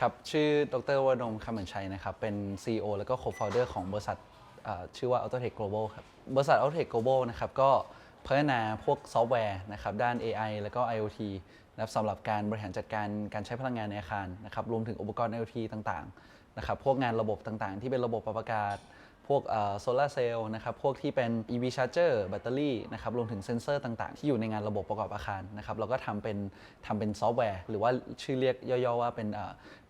ครับ ชื่อดรวดมคำเหมือนชัยนะครับ เป็น CEO แล้วก็ Co-founder ของบริษัทชื่อว่า Autotech Global ครับ บริษัท Autotech Global นะครับก็พัฒนาพวกซอฟต์แวร์นะครับด้าน AI แล้วก็ IoT นะครับสำหรับการบริหารจัดการการใช้พลังงานในอาคารนะครับรวมถึงอุปกรณ์ IoT ต่างๆนะครับพวกงานระบบต่างๆ ที่เป็นระบบปรับอากาศ พวกโซลาร์เซลล์นะครับพวกที่เป็น EV charger แบตเตอรี่นะครับรวมถึงเซ็นเซอร์ต่างๆ ที่อยู่ในงานระบบประกอบอาคารนะครับเราก็ทำเป็นทำเป็นซอฟต์แวร์ หรือว่าชื่อเรียกย่อๆว่าเป็น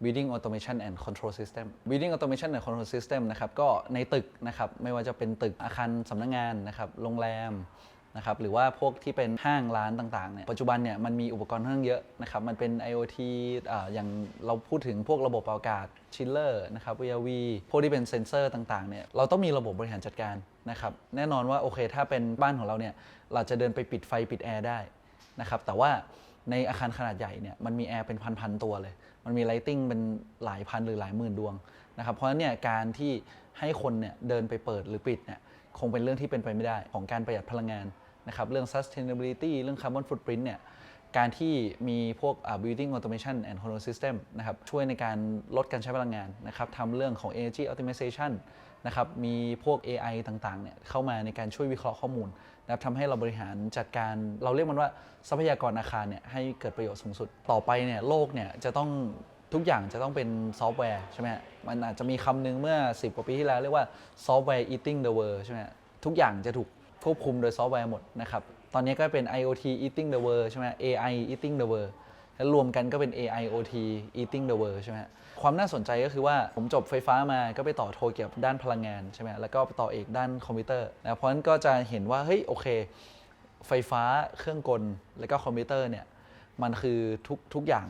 building automation and control system building automation and control system นะครับก็ในตึกนะครับไม่ว่าจะเป็นตึกอาคารสำนักงานนะครับโรงแรม นะครับหรือว่าพวกที่เป็นห้างร้านต่างๆเนี่ยปัจจุบันเนี่ยมันมีอุปกรณ์ค่อนข้างเยอะนะครับมันเป็น IoT อ่าอย่างเราพูดถึงพวกระบบปรับอากาศชิลเลอร์นะครับ VRV พวกที่เป็นเซนเซอร์ต่างๆเนี่ยเราต้องมีระบบบริหารจัดการนะครับแน่นอนว่าโอเคถ้าเป็นบ้านของเราเนี่ยเราจะเดินไปปิดไฟปิดแอร์ได้นะครับแต่ว่าในอาคารขนาดใหญ่เนี่ยมันมีแอร์เป็นพันๆตัวเลย มันมีไลติงเป็นหลายพันหรือหลายหมื่นดวงนะครับเพราะฉะนั้นเนี่ยการที่ให้คนเนี่ยเดินไปเปิดหรือปิดเนี่ยคงเป็นเรื่องที่เป็นไปไม่ได้ของการประหยัดพลังงาน นะครับเรื่อง sustainability เรื่อง carbon footprint เนี่ยการที่มีพวก building automation and control system นะครับช่วยในการลดการใช้พลังงานนะครับทำเรื่องของ energy optimization นะครับมีพวก AI ต่างๆเนี่ยเข้ามาในการช่วยวิเคราะห์ข้อมูลนะครับทำให้เราบริหารจัดการเราเรียกมันว่าทรัพยากรอาคารเนี่ยให้เกิดประโยชน์สูงสุด ต่อไปเนี่ยโลกเนี่ยจะต้องทุกอย่างจะต้องเป็นซอฟต์แวร์ใช่ไหมมันอาจจะมีคำหนึ่งเมื่อ 10 กว่าปีที่แล้วเรียกว่า software eating the world ใช่ไหมทุกอย่างจะถูก ควบคุมโดยซอฟต์แวร์หมดนะครับ ตอนนี้ก็เป็น IoT eating the world ใช่ไหม AI eating the world แล้วรวมกันก็เป็น AI OT eating the world ใช่ไหมความน่าสนใจก็คือว่าผมจบไฟฟ้ามาก็ไปต่อโทเกี่ยวกับด้านพลังงานใช่ไหมแล้วก็ไปต่อเอกด้านคอมพิวเตอร์นะเพราะฉะนั้นก็จะเห็นว่าเฮ้ยโอเค ไฟฟ้าเครื่องกล แล้วก็คอมพิวเตอร์เนี่ยมันคือทุกทุกอย่าง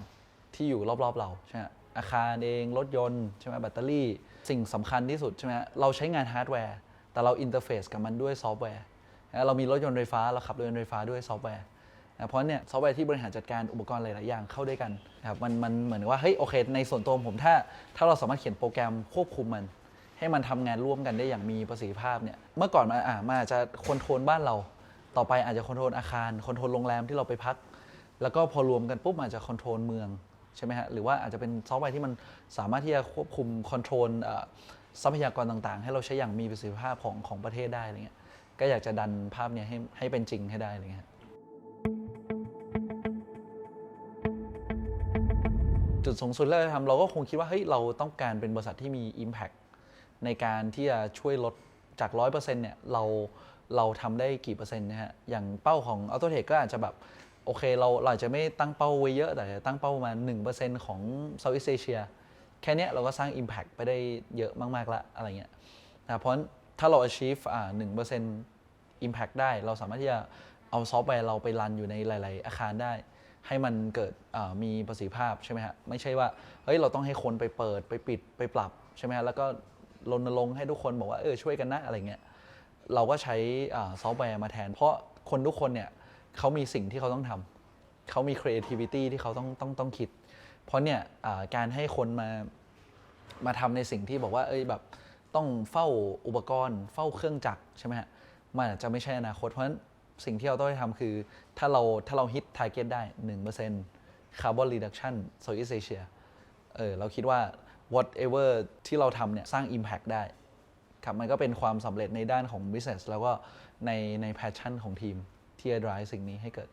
ที่อยู่รอบๆเราใช่ไหมอาคารเองรถยนต์ใช่ไหมแบตเตอรี่ สิ่งสำคัญที่สุดใช่ไหมเราใช้งานฮาร์ดแวร์แต่เราอินเทอร์เฟซกับมันด้วยซอฟต์แวร์ เรามีรถยนต์ไฟฟ้าเราขับรถยนต์ไฟฟ้าด้วยซอฟต์แวร์เพราะเนี่ยซอฟต์แวร์ที่บริหารจัดการอุปกรณ์หลาย ๆ อย่างเข้าด้วยกันนะครับมันมันเหมือนว่าเฮ้ยโอเค ในส่วนตัวผมถ้าถ้าเราสามารถเขียนโปรแกรมควบคุมมัน ให้มันทำงานร่วมกันได้อย่างมีประสิทธิภาพเนี่ยเมื่อก่อนมันอ่ามันอาจจะคอนโทรลบ้านเรา ต่อไปอาจจะคอนโทรลอาคารคอนโทรลโรงแรมที่เราไปพัก แล้วก็พอรวมกันปุ๊บอาจจะคอนโทรลเมืองใช่ไหมฮะหรือว่าอาจจะเป็นซอฟต์แวร์ที่มันสามารถที่จะควบคุมคอนโทรลทรัพยากรต่าง ๆ ให้เราใช้อย่างมีประสิทธิภาพของของประเทศได้อะไรเงี้ย ก็อยากจะดันภาพเนี้ยให้ให้เป็นจริงให้ได้อะไรเงี้ยจุดสูงสุดแล้วทำเราก็คงคิดว่าเฮ้ยเราต้องการเป็นบริษัทที่มี Impact ในการที่จะช่วยลดจาก 100%เนี่ยเราเราทำได้กี่เปอร์เซ็นต์นะฮะอย่างเป้าของ Autotech ก็อาจจะแบบโอเคเราเราจะไม่ตั้งเป้าไว้เยอะ แต่ตั้งเป้าประมาณ1%ของ Southeast Asia แค่นี้เราก็สร้าง Impact ไปได้เยอะมาก ๆ ละอะไรเงี้ยนะเพราะฉะนั้น ถ้าเรา achieve อ่า1% impact ได้ เราสามารถที่จะเอาซอฟต์แวร์เราไปรันอยู่ในหลาย ๆ อาคารได้ ให้มันเกิดมีประสิทธิภาพใช่ไหมฮะ ไม่ใช่ว่า เฮ้ย เราต้องให้คนไปเปิดไปปิดไปปรับใช่ไหมฮะ แล้วก็รณรงค์ให้ทุกคนบอกว่า เออ ช่วยกันนะ อะไรเงี้ย เราก็ใช้ซอฟต์แวร์มาแทน เพราะคนทุกคนเนี่ยเขามีสิ่งที่เขาต้องทำ เขามี creativity ที่เขาต้องต้องต้องคิด เพราะเนี่ยการให้คนมามาทำในสิ่งที่บอกว่า เอ้ย แบบ ต้องเฝ้าอุปกรณ์ เฝ้าเครื่องจักรใช่ไหมฮะมันอาจจะไม่ใช่อนาคตเพราะฉะนั้นสิ่งที่เราต้องทำคือ ถ้าเราถ้าเราฮิต t a r g e t ได้1% carbon reduction Southeast Asia เออเราคิดว่า whatever ที่เราทำเนี่ยสร้าง impact ได้ครับมันก็เป็นความสำเร็จในด้านของ business แล้วก็ในใน passion ของทีมที่จะ drive สิ่งนี้ให้เกิด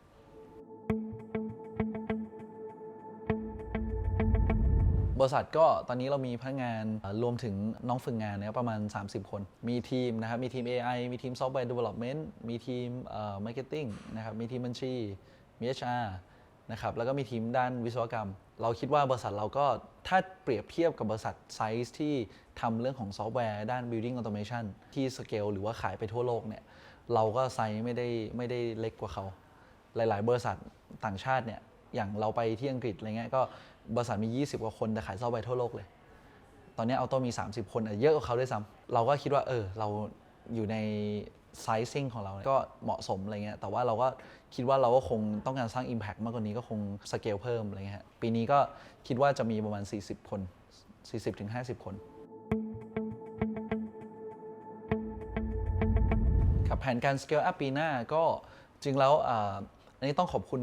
ริษัทก็ตอนนี้เรามีพนักงานรวมถึงน้องฝึกงานเนี่ยประมาณ 30 คน มีทีมนะครับ มีทีม AI มีทีม Software Development มีทีมเอ่อ Marketing นะครับ มีทีมบัญชี มี HR นะครับ แล้วก็มีทีมด้านวิศวกรรม เราคิดว่าบริษัทเราก็ถ้าเปรียบเทียบกับบริษัทไซส์ที่ทำเรื่องของซอฟต์แวร์ด้าน Building Automation ที่สเกลหรือว่าขายไปทั่วโลกเนี่ย เราก็ไซส์ไม่ได้ไม่ได้เล็กกว่าเขา หลาย ๆ บริษัทต่างชาติเนี่ย อย่างเราไปที่อังกฤษอะไรเงี้ยก็ บริษัทมี 20 กว่าคนแต่ขายซอฟต์แวร์ทั่วโลกเลย ตอนนี้เอาโต้มี 30 คนเยอะกว่าเขาด้วยซ้ำเราก็คิดว่าเออเราอยู่ในไซซิ่งของเราก็เหมาะสมอะไรเงี้ยแต่ว่าเราก็คิดว่าเราก็คงต้องการสร้าง Impact มากกว่านี้ก็คงสเกลเพิ่มอะไรเงี้ยปีนี้ก็คิดว่าจะมีประมาณ 40 คน 40-50 คนครับแผนการ scale up ปีหน้าก็จริงแล้ว อันนี้ต้องขอบคุณ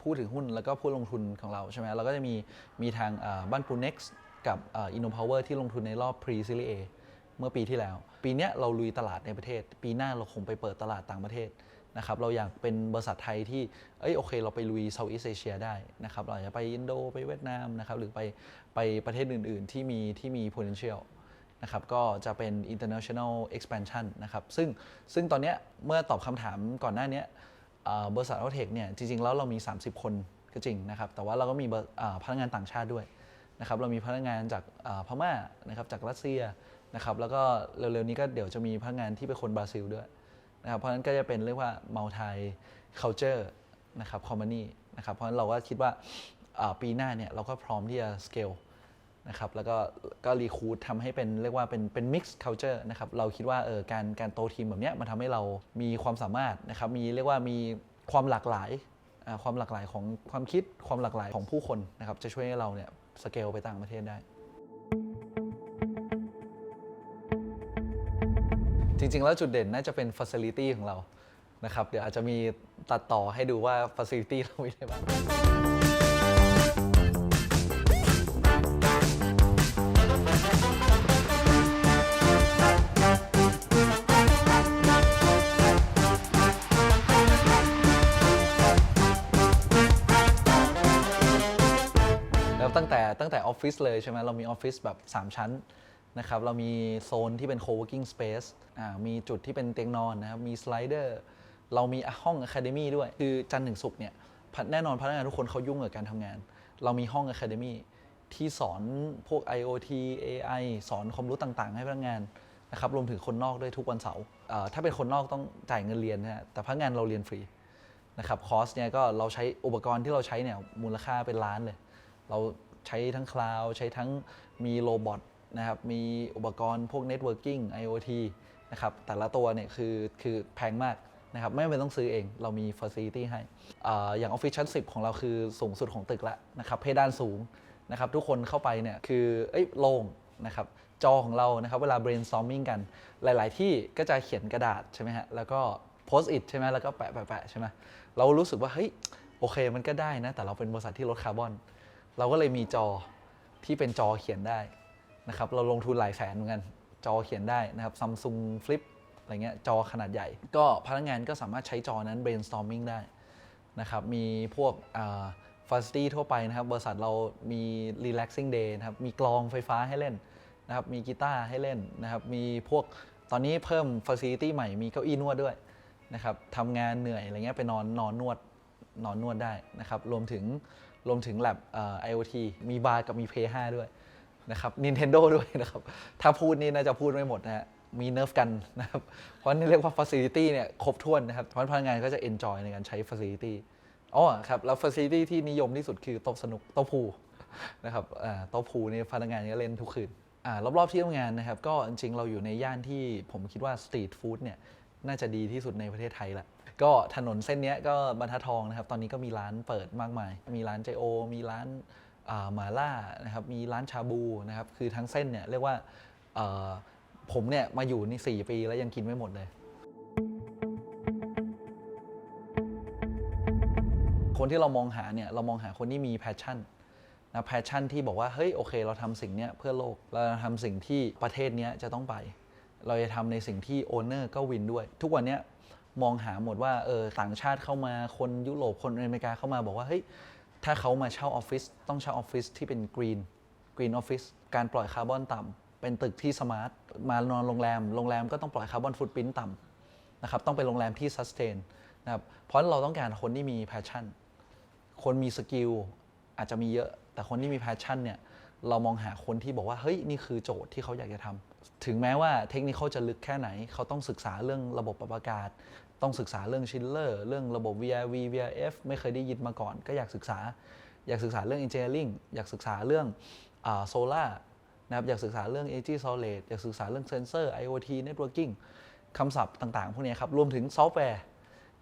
ผู้ถือหุ้นแล้วก็ผู้ลงทุนของเราใช่ไหมเราก็จะมีมีทางบ้านปู next กับอินโนพาวเวอร์ที่ลงทุนในรอบ pre series A เมื่อปีที่แล้ว ปีนี้เราลุยตลาดในประเทศ ปีหน้าเราคงไปเปิดตลาดต่างประเทศนะครับเราอยากเป็นบริษัทไทยที่เอ้ยโอเค เราไปลุย Southeast Asia ได้นะครับเราอาจะไปอินโดไปเวียดนามนะครับหรือไปไปประเทศอื่น ๆ ที่มีที่มี potential นะครับก็จะเป็น international expansion นะครับซึ่งซึ่งตอนนี้เมื่อตอบคำถามก่อนหน้านี้ บริษัท a u t e c h เนี่ยจริงๆ แล้วเรามี 30 คนก็จริงนะครับแต่ว่าเราก็มีพนักงานต่างชาติด้วยนะครับเรามีพนักงานจากพม่านะครับจากรัสเซียนะครับแล้วก็เร็วๆนี้ก็เดี๋ยวจะมีพนักงานที่เป็นคนบราซิลด้วยนะครับเพราะฉะนั้นก็จะเป็นเรียกว่า multi culture นะครับ company นะครับเพราะฉะนั้นเราก็คิดว่าอ่าปีหน้าเนี่ยเราก็พร้อมที่จะ scale นะครับแล้วก็ก็รีคูดทำให้เป็นเรียกว่าเป็นเป็น mix culture นะครับเราคิดว่าเออการการโตทีมแบบเนี้ยมันทำให้เรามีความสามารถนะครับมีเรียกว่ามีความหลากหลายความหลากหลายของความคิดความหลากหลายของผู้คนนะครับจะช่วยให้เราเนี่ยสเกลไปต่างประเทศได้ จริง ๆ แล้วจุดเด่นน่าจะเป็น facility ของเรานะครับเดี๋ยวอาจจะมีตัดต่อให้ดูว่า facility เรามีอะไรบ้าง ตั้งแต่ตั้งแต่ออฟฟิศเลยใช่ไหมเรามีออฟฟิศแบบ 3 ชั้นนะครับเรามีโซนที่เป็น co-working space อ่ามีจุดที่เป็นเตียงนอนนะครับมีสไลเดอร์เรามีห้อง Academy ด้วย คือจันทร์ถึงศุกร์เนี่ยแน่นอนพนักงานทุกคนเขายุ่งกับการทำงาน เรามีห้อง Academy ที่สอนพวก IoT AI สอนความรู้ต่างๆ ให้พนักงานนะครับรวมถึงคนนอกด้วยทุกวันเสาร์ถ้าเป็นคนนอกต้องจ่ายเงินเรียนนะฮะแต่พนักงานเราเรียนฟรีนะครับคอร์สเนี่ยก็เราใช้อุปกรณ์ที่เราใช้เนี่ยมูลค่าเป็นล้านเลย เรา ใช้ทั้งคลาวด์ใช้ทั้งมีโรบอทนะครับมีอุปกรณ์พวก Networking IoT นะครับแต่ละตัวเนี่ยคือคือแพงมากนะครับไม่เป็นต้องซื้อเองเรามี Facility ให้ออย่างออฟฟิศชั้น 10 ของเราคือสูงสุดของตึกละนะครับเพดานสูงนะครับทุกคนเข้าไปเนี่ยคือเอ้ยโล่งนะครับจอของเรานะครับเวลา brainstorming กันหลาย ๆ ที่ก็จะเขียนกระดาษใช่ไหมฮะแล้วก็ post it ใช่ไหมแล้วก็แปะแปะใช่ไหมเรารู้สึกว่าเฮ้ยโอเคมันก็ได้นะ แต่เราเป็นบริษัทที่ลดคาร์บอน เราก็เลยมีจอที่เป็นจอเขียนได้นะครับเราลงทุนหลายแสนเหมือนกันจอเขียนได้นะครับซัมซุงฟลิปอะไรเงี้ยจอขนาดใหญ่ ก็พนักงานก็สามารถใช้จอนั้น brainstorming ได้นะครับมีพวกฟ a สตี้ทั่วไปนะครับ บริษัทเรามี relaxing day นะครับมีกลองไฟฟ้าให้เล่นนะครับมีกีตาร์ให้เล่นนะครับมีพวกตอนนี้เพิ่ม facility ใหม่มีเก้าอี้นวดด้วยนะครับทำงานเหนื่อยอะไรเงี้ยไปนอนนอนนวด นอนนวดได้นะครับรวมถึงรวมถึงแ a บ IoT มีบาร์กับมี Play 5ด้วยนะครับ Nintendo ด้วยนะครับ ถ้าพูดนี่น่าจะพูดไม่หมดนะฮะมีเนิร์ฟกันนะครับ เพราะนี่เรียกว่า Facility เนี่ยครบถ้วนนะครับ เพราะพนักงานก็จะ enjoy ในการใช้ Facility อ๋อครับ แล้ว Facility ที่นิยมที่สุดคือโต๊ะสนุกโต๊ะพูนะครับอ่าโต๊ะพูนี่พนักงานก็เล่นทุกคืนอ่ารอบๆที่ทำงานนะครับ ก็จริงๆเราอยู่ในย่านที่ผมคิดว่าสตรีทฟู้ดเนี่ย น่าจะดีที่สุดในประเทศไทยละก็ถนนเส้นนี้ก็บรรทัดทองนะครับ ตอนนี้ก็มีร้านเปิดมากมาย มีร้านเจโอ มีร้านหมาล่านะครับ มีร้านชาบูนะครับ คือทั้งเส้นเนี่ยเรียกว่าผมเนี่ยมาอยู่นี่ 4 ปีแล้วยังกินไม่หมดเลย คนที่เรามองหาเนี่ยเรามองหาคนที่มีแพชชั่นนะแพชชั่นที่บอกว่าเฮ้ยโอเค เราทำสิ่งเนี้ยเพื่อโลก เราทำสิ่งที่ประเทศเนี้ยจะต้องไป เราจะทำในสิ่งที่โอนเนอร์ก็วินด้วย ทุกวันนี้มองหาหมดว่าเออต่างชาติเข้ามาคนยุโรปคนอเมริกาเข้ามาบอกว่าเฮ้ยถ้าเขามาเช่าออฟฟิศต้องเช่าออฟฟิศที่เป็นกรีนกรีนออฟฟิศการปล่อยคาร์บอนต่ำเป็นตึกที่สมาร์ทมานอนโรงแรมโรงแรมก็ต้องปล่อยคาร์บอนฟุตพิ้นต่ำนะครับต้องเป็นโรงแรมที่ซัสเทนนะครับเพราะเราต้องการคนที่มีแพชชั่น คนมีสกิลอาจจะมีเยอะ แต่คนที่มีแพชชั่นเนี่ยเรามองหาคนที่บอกว่าเฮ้ยนี่คือโจทย์ที่เขาอยากจะทำ ถึงแม้ว่าเทคนิคเขาจะลึกแค่ไหน เขาต้องศึกษาเรื่องระบบปรับอากาศ ต้องศึกษาเรื่องชิลเลอร์เรื่องระบบ VRV VRF ไม่เคยได้ยินมาก่อน ก็อยากศึกษา อยากศึกษาเรื่อง engineering อยากศึกษาเรื่องโซล่านะครับอยากศึกษาเรื่อง energy solid อยากศึกษาเรื่องเซนเซอร์ IoT networking คำศัพท์ต่างๆ พวกนี้ครับ รวมถึงซอฟต์แวร์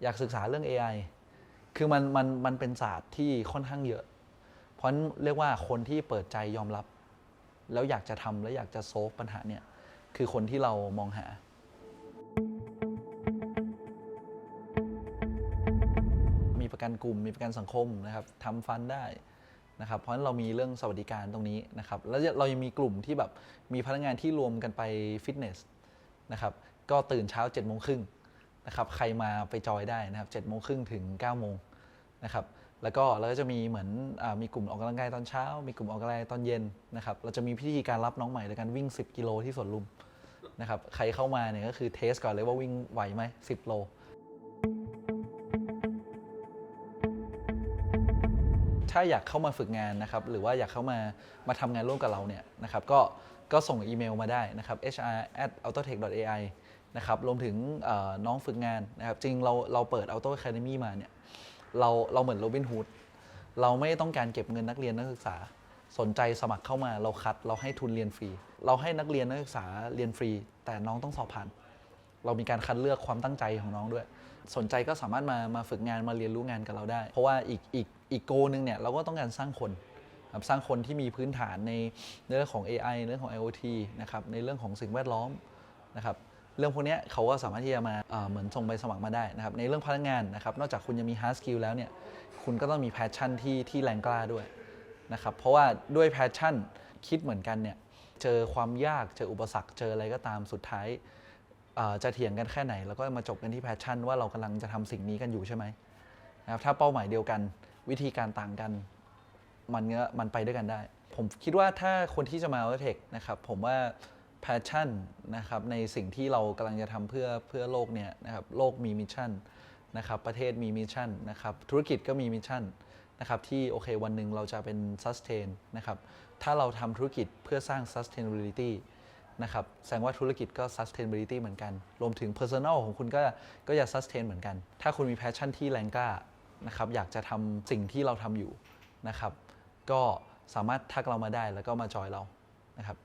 อยากศึกษาเรื่อง AI คือมันมันมันเป็นศาสตร์ที่ค่อนข้างเยอะ เพราะนั้นเรียกว่าคนที่เปิดใจยอมรับ แล้วอยากจะทำแล้วอยากจะโซฟปัญหาเนี่ย คือคนที่เรามองหามีประกันกลุ่มมีประกันสังคมนะครับทำฟันได้นะครับเพราะฉะนั้นเรามีเรื่องสวัสดิการตรงนี้นะครับแล้วเรายังมีกลุ่มที่แบบมีพนักงานที่รวมกันไปฟิตเนสนะครับก็ตื่นเช้า7จ็ดโมงครึ่งนะครับใครมาไปจอยได้นะครับเจ็ดโมงครึ่งถึง9ก้าโมงนะครับแล้วก็เราก็จะมีเหมือนอมีกลุ่มออกกำลังกายตอนเช้า มีกลุ่มออกกำลังกายตอนเย็นนะครับเราจะมีพิธีการรับน้องใหม่โดยการวิ่ง 10 กิโลที่สวนลุม นะครับใครเข้ามาเนี่ยก็คือเทสก่อนเลยว่าวิ่งไหวไหม10 โล ถ้าอยากเข้ามาฝึกงานนะครับหรือว่าอยากเข้ามามาทำงานร่วมกับเราเนี่ยนะครับก็ก็ส่งอีเมลมาได้นะครับ hr at autotech ai นะครับรวมถึงน้องฝึกงานนะครับจริงเราเราเปิด Auto Academy มาเนี่ยเราเราเหมือนโรบินฮูดเราไม่ต้องการเก็บเงินนักเรียนนักศึกษา สนใจสมัครเข้ามาเราคัดเราให้ทุนเรียนฟรี เราให้นักเรียนนักศึกษาเรียนฟรี แต่น้องต้องสอบผ่าน เรามีการคัดเลือกความตั้งใจของน้องด้วย สนใจก็สามารถมามาฝึกงานมาเรียนรู้งานกับเราได้ เพราะว่าอีกอีกอีกโกนึงเนี่ยเราก็ต้องการสร้างคนครับสร้างคนที่มีพื้นฐานในเรื่องของ AI เรื่องของ IoT นะครับในเรื่องของสิ่งแวดล้อมนะครับเรื่องพวกนี้เขาก็สามารถที่จะมาเอ่อเหมือนส่งใบสมัครมาได้นะครับในเรื่องพนักงานนะครับนอกจากคุณจะมี hard skill แล้วเนี่ยคุณก็ต้องมี passion ที่ที่แรงกล้าด้วย นะครับเพราะว่าด้วยแพชชั่นคิดเหมือนกันเนี่ยเจอความยากเจออุปสรรคเจออะไรก็ตามสุดท้ายจะเถียงกันแค่ไหน แล้วก็มาจบกันที่แพชชั่นว่าเรากำลังจะทำสิ่งนี้กันอยู่ใช่ไหมนะครับถ้าเป้าหมายเดียวกันวิธีการต่างกัน มันก็มันไปด้วยกันได้ ผมคิดว่าถ้าคนที่จะมา a u t e c h นะครับผมว่า passion นะครับในสิ่งที่เรากำลังจะทำเพื่อเพื่อโลกเนี่ยนะครับโลกมีมิชชั่นนะครับประเทศมีมิชชั่นนะครับธุรกิจก็มีมิชชั่น นะครับที่โอเควันหนึ่งเราจะเป็น sustain นะครับถ้าเราทำธุรกิจเพื่อสร้าง sustainability นะครับแสดงว่าธุรกิจก็ sustainability เหมือนกัน รวมถึง personal ของคุณก็ก็จะ sustain เหมือนกัน ถ้าคุณมี passion ที่แรงกล้านะครับอยากจะทำสิ่งที่เราทำอยู่นะครับก็สามารถทักเรามาได้แล้วก็มาจอยเรานะครับ